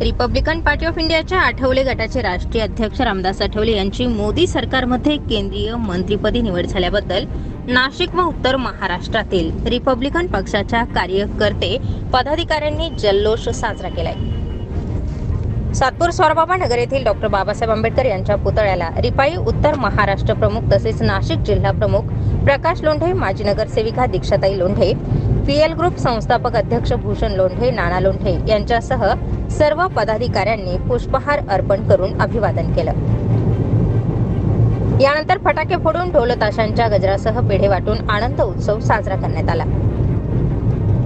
Republican party of इंडियाच्या आठवले गटाचे राष्ट्रीय अध्यक्ष रामदास आठवले यांची मोदी सरकारमध्ये केंद्रीय मंत्रिपदी निवड झाल्याबद्दल नाशिक व उत्तर महाराष्ट्रातील रिपब्लिकन पक्षाच्या कार्यकर्ते पदाधिकाऱ्यांनी जल्लोष साजरा केलाय. सातपूर स्वरबाबा नगर येथील डॉक्टर बाबासाहेब आंबेडकर यांच्या पुतळ्याला रिपाई उत्तर महाराष्ट्र प्रमुख तसेच नाशिक जिल्हा प्रमुख प्रकाश लोंढे माजी नगरसेविका दीक्षाताई लोंढे पीएल ग्रुप संस्थापक अध्यक्ष भूषण लोंढे नाना लोंढे यांच्यासह सर्व पदाधिकाऱ्यांनी पुष्पहार अर्पण करून अभिवादन केलं. यानंतर फटाके फोडून ढोलताशांच्या गजरासह पेढे वाटून आनंद उत्सव साजरा करण्यात आला.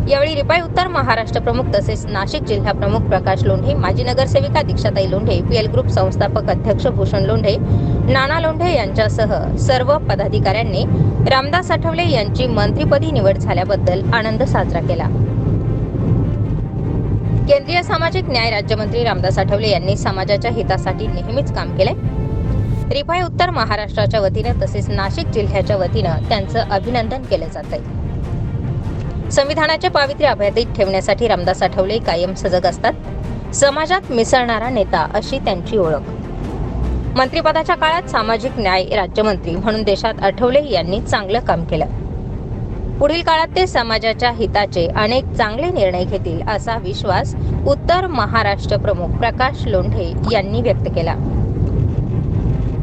यावेळी रिपाई उत्तर महाराष्ट्र प्रमुख तसेच नाशिक जिल्हा प्रमुख प्रकाश लोंढे माजी नगरसेविका दीक्षाताई लोंढे पीएल ग्रुप संस्थापक अध्यक्ष भूषण लोंढे नाना लोंढे यांच्यासह सर्व पदाधिकाऱ्यांनी रामदास आठवले यांची मंत्रीपदी निवड झाल्याबद्दल आनंद साजरा केला. केंद्रीय सामाजिक न्याय राज्यमंत्री रामदास आठवले यांनी समाजाच्या हितासाठी नेहमीच काम केले रिपाई उत्तर महाराष्ट्राच्या वतीनं तसेच नाशिक जिल्ह्याच्या वतीनं त्यांचं अभिनंदन केलं जात आहे संविधानाचे पावित्र्य अभ्यादित ठेवण्यासाठी रामदास आठवले कायम सजग असतात. समाजात मिसळणारा नेता अशी त्यांची ओळख. मंत्रिपदाच्या काळात सामाजिक न्याय राज्यमंत्री म्हणून देशात आठवले यांनी चांगलं काम केलं. पुढील काळात ते समाजाच्या हिताचे अनेक चांगले निर्णय घेतील असा विश्वास उत्तर महाराष्ट्र प्रमुख प्रकाश लोंढे यांनी व्यक्त केला.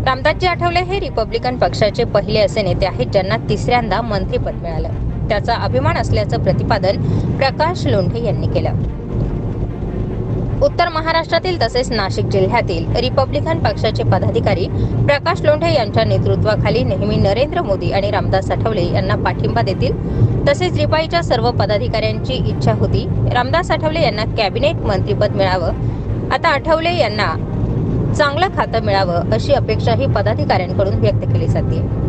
रामदासजी आठवले हे रिपब्लिकन पक्षाचे पहिले असे नेते आहेत ज्यांना तिसऱ्यांदा मंत्रिपद मिळालं. त्याचा अभिमान असल्याचं प्रतिपादन प्रकाश लोंढे यांनी केलं. उत्तर महाराष्ट्रातील तसेच नाशिक जिल्ह्यातील रिपब्लिकन पक्षाचे पदाधिकारी प्रकाश लोंढे यांच्या नेतृत्वाखाली नेहमी नरेंद्र मोदी आणि रामदास आठवले यांना पाठिंबा देतील. तसेच रिपाईच्या सर्व पदाधिकाऱ्यांची इच्छा होती. रामदास आठवले यांना कॅबिनेट मंत्रीपद मिळावं. आता आठवले यांना चांगलं खातं मिळावं अशी अपेक्षा ही पदाधिकाऱ्यांकडून व्यक्त केली जाते.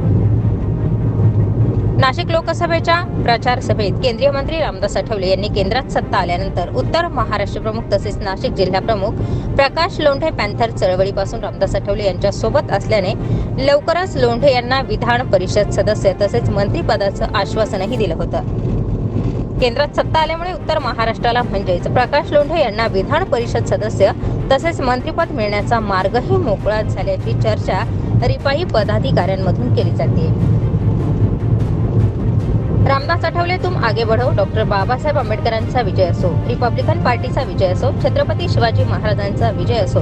नाशिक लोकसभेच्या प्रचार सभेत केंद्रीय मंत्री रामदास आठवले यांनी केंद्रात सत्ता आल्यानंतर उत्तर महाराष्ट्र प्रमुख तसेच नाशिक जिल्हा प्रमुख प्रकाश लोंढे पॅन्थर चळवळीपासून रामदास आठवले यांच्या सोबत असल्याने लवकरच लोंढे यांना विधान परिषद सदस्य तसेच मंत्रीपदाचं आश्वासनही दिलं होतं. केंद्रात सत्ता आल्यामुळे उत्तर महाराष्ट्राला म्हणजेच प्रकाश लोंढे यांना विधान परिषद सदस्य तसेच मंत्रिपद मिळण्याचा मार्गही मोकळा झाल्याची चर्चा रिपाई पदाधिकाऱ्यांमधून केली जाते. रामदास आठवले तुम आगे बढ़ो. डॉक्टर बाबासाहेब आंबेडकरांचा विजय असो. रिपब्लिकन पार्टीचा विजय असो. छत्रपती शिवाजी महाराजांचा विजय असो.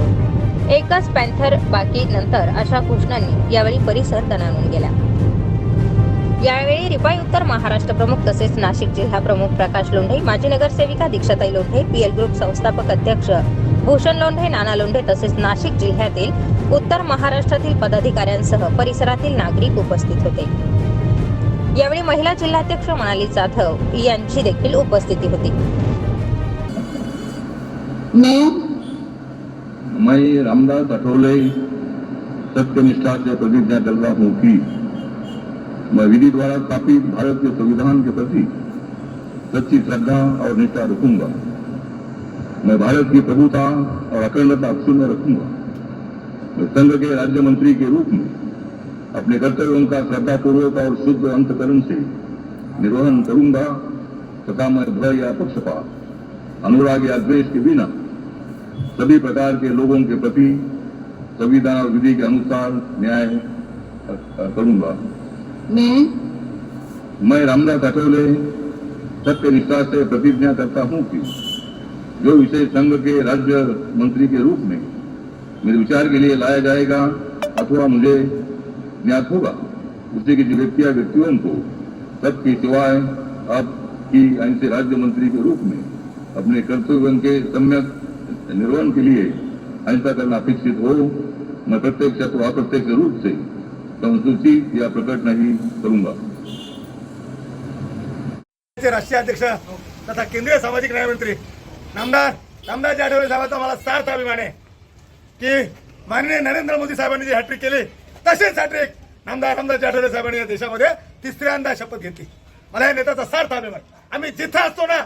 एकच पॅन्थर बाकी नंतर अशा घोषणांनी यावेळी परिसर तणावून गेला. यावेळी रिपाई उत्तर महाराष्ट्र प्रमुख तसेच नाशिक जिल्हा प्रमुख प्रकाश लोंढे माजी नगरसेविका दीक्षाताई लोंढे पीएल ग्रुप संस्थापक अध्यक्ष भूषण लोंढे नाना लोंढे तसेच नाशिक जिल्ह्यातील उत्तर महाराष्ट्रातील पदाधिकाऱ्यांसह परिसरातील नागरिक उपस्थित होते. यावेळी महिला जिल्हाध्यक्ष मनाली जाधव यांची देखील उपस्थिती होती. मैं मैं रामदास अठोले सत्यनिष्ठा से प्रतिज्ञा करता हूँ कि मैं विधि द्वारा स्थापित भारत के संविधान के प्रति सच्ची श्रद्धा और निष्ठा रखूंगा। मैं भारत की प्रभुता और अखंडता अक्षुण्ण रखूंगा। मैं संघ के राज्य मंत्री के रूप में अपने कर्तव्यों का श्रद्धापूर्वक और शुद्ध अंतकरण से निर्वहन करूँगा तथा मैं भय या पक्षपात अनुराग या द्वेष के बिना सभी प्रकार के लोगों के प्रति संविधान और विधि के अनुसार न्याय करूँगा। मैं? मैं रामदास अठौले सत्य निष्ठा से प्रतिज्ञा करता हूँ कि जो विषय संघ के राज्य मंत्री के रूप में मेरे विचार के लिए लाया जाएगा अथवा मुझे ज्ञात होगा उसे की व्यक्ति या व्यक्तियों को सबकी सिवाय आपकी ऐसे राज्य मंत्री के रूप में अपने कर्तव्य के सम्यक निर्वहन के लिए ऐसा करना अपेक्षित हो मैं प्रत्यक्ष अथवा अप्रत्यक्ष रूप से संसूचित या प्रकट नहीं करूंगा राष्ट्रीय अध्यक्ष तथा केंद्रीय सामाजिक न्याय मंत्री नामदार नामदार आठवले साहेबांचा मला सार्थ अभिमान आहे की माननीय नरेंद्र मोदी साहेबांनी जी हॅट्रिक केली तसेच हॅट्रिक नामदार रामदास आठवले साहेबांनी या देशामध्ये तिसऱ्यांदा शपथ घेतली. मला या नेत्याचा सार्थ अभिमान आम्ही जिथं असतो ना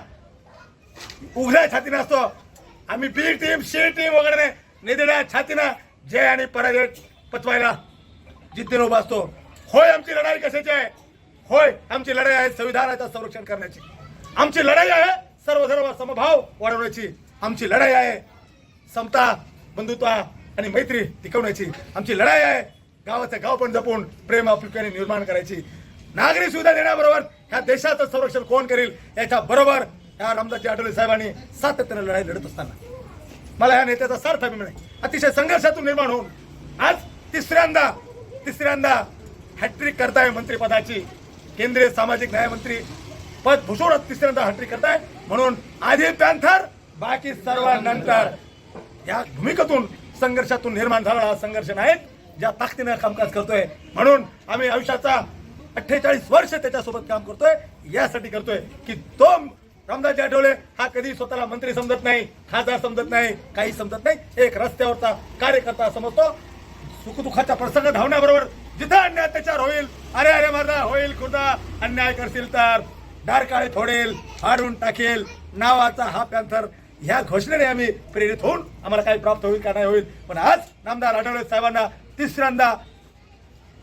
उघड्या छातीनं असतो. आम्ही बी टीम सी टीम वगैरे नाही निधड्या छातीनं जय आणि पराजय पचवायला जिद्दीनं उभा असतो. होय आमची लढाई कशाची आहे? होय आमची लढाई आहे संविधानाचं संरक्षण करण्याची. आमची लढाई आहे सर्वधर्म समभाव वाढवण्याची. आमची लढाई आहे समता बंधुत्वा आणि मैत्री टिकवण्याची. आमची लढाई आहे गावाचं गाव पण जपून प्रेम आपुलक्याने निर्माण करायची. नागरी सुविधा देण्याबरोबर ह्या देशाचं संरक्षण कोण करेल याच्या बरोबर ह्या रामदासजी आठवले साहेबांनी सातत्याने लढाई लढत असताना. मला या नेत्याचा सार्थ अभिमान आहे. अतिशय संघर्षातून निर्माण होऊन आज तिसऱ्यांदा तिसऱ्यांदा हॅट्रिक करताय मंत्रिपदाची. केंद्रीय सामाजिक न्याय मंत्री पद भूषण तिसऱ्यांदा हॅट्रिक करताय. म्हणून आधी पॅन्थर बाकी सर्वांनंतर. या भूमिकेतून संघर्षातून निर्माण झालेला हा संघर्ष नाही ज्या ताकदीनं कामकाज करतोय म्हणून आम्ही आयुष्याचा अठ्ठेचाळीस वर्ष त्याच्यासोबत काम करतोय यासाठी करतोय की तो रामदासजी आठवले हा कधी स्वतःला मंत्री समजत नाही खासदार समजत नाही काही समजत नाही एक रस्त्यावरचा कार्यकर्ता समजतो. सुखदुःखाचा प्रसंग धावण्याबरोबर जिथं अन्याय त्याच्यावर होईल अरे अरे मर्दा होईल खुदा अन्याय करशील तर डारकाळे थोडेल हाडून टाकेल नावाचा हा पॅन्थर. ह्या घोषणेने आम्ही प्रेरित होऊन आम्हाला काही प्राप्त होईल का नाही होईल पण आज नामदार आठवले साहेबांना तिसऱ्यांदा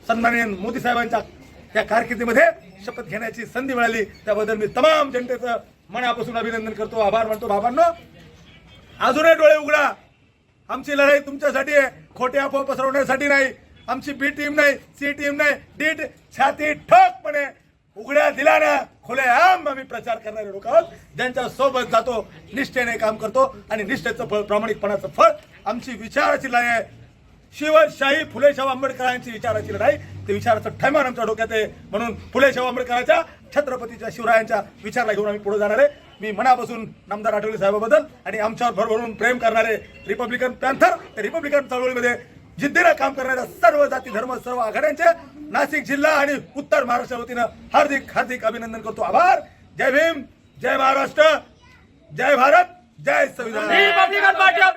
सन्माननीय मोदी साहेबांच्या या कारकिर्दीमध्ये शपथ घेण्याची संधी मिळाली. त्याबद्दल मी तमाम जनतेचं मनापासून अभिनंदन करतो. आभार मानतो बाबांनो. अजूनही डोळे उघडा. आमची लढाई तुमच्यासाठी आहे. खोटे अफवा पसरवण्यासाठी नाही. आमची बी टीम नाही सी टीम नाही. डीट छाती ठोकपणे उघड्या दिलाना खुले आम आम्ही प्रचार करणारे लोक आहोत. ज्यांच्या सोबत जातो निष्ठेने काम करतो आणि निष्ठेचं फळ प्रामाणिकपणाचं फळ आमची विचाराची लढाई आहे. शिवशाही फुलेशाह आंबेडकरांची विचाराची लढाई ते विचाराचं ठैमान आमच्या डोक्यात आहे. म्हणून फुलेशाह आंबेडकरांच्या छत्रपतीच्या शिवरायांच्या विचारला घेऊन आम्ही पुढे जाणार आहे. मी मनापासून नामदार आठवले साहेबाबद्दल आणि आमच्यावर भरभरून प्रेम करणारे रिपब्लिकन पॅन्थर ते रिपब्लिकन चळवळीमध्ये जिद्दीनं काम करणाऱ्या सर्व जाती धर्म सर्व आघाड्यांचे नाशिक जिल्हा आणि उत्तर महाराष्ट्र वतीनं हार्दिक हार्दिक अभिनंदन करतो. आभार. जय भीम जय महाराष्ट्र जय भारत जय संविधान.